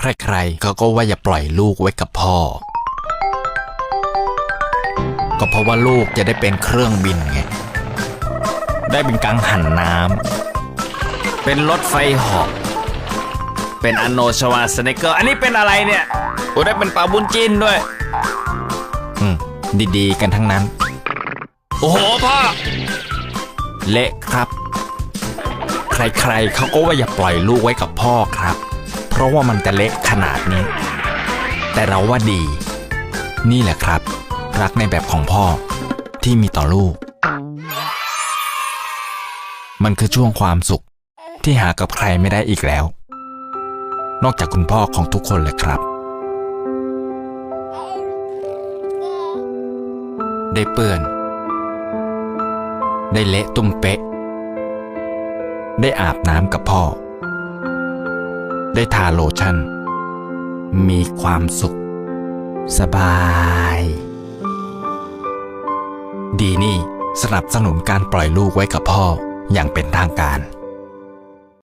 ใครๆเขาก็ว่าอย่าปล่อยลูกไว้กับพ่อ ก็เพราะว่าลูกจะได้เป็นเครื่องบินไง ได้เป็นกังหันน้ำ เป็นรถไฟหอก เป็นอโนชวาสเนเกอร์ อันนี้เป็นอะไรเนี่ยโอ้ได้เป็นปลาบุญจินด้วย อืม ดีๆ กันทั้งนั้น โอ้โหพ่อ เละครับ ใครๆเขาก็ว่าอย่าปล่อยลูกไว้กับพ่อครับ ราะว่ามันจะเละขนาดนี้ แต่เราว่าดี นี่แหละครับ รักในแบบของพ่อที่มีต่อลูก มันคือช่วงความสุขที่หากับใครไม่ได้อีกแล้ว นอกจากคุณพ่อของทุกคนเลยครับ ได้เปื้อน ได้เละตุ้มเป๊ะ ได้อาบน้ำกับพ่อ ได้ทาโลชั่น มีความสุข สบาย ดีนี่สนับสนุนการปล่อยลูกไว้กับพ่ออย่างเป็นทางการ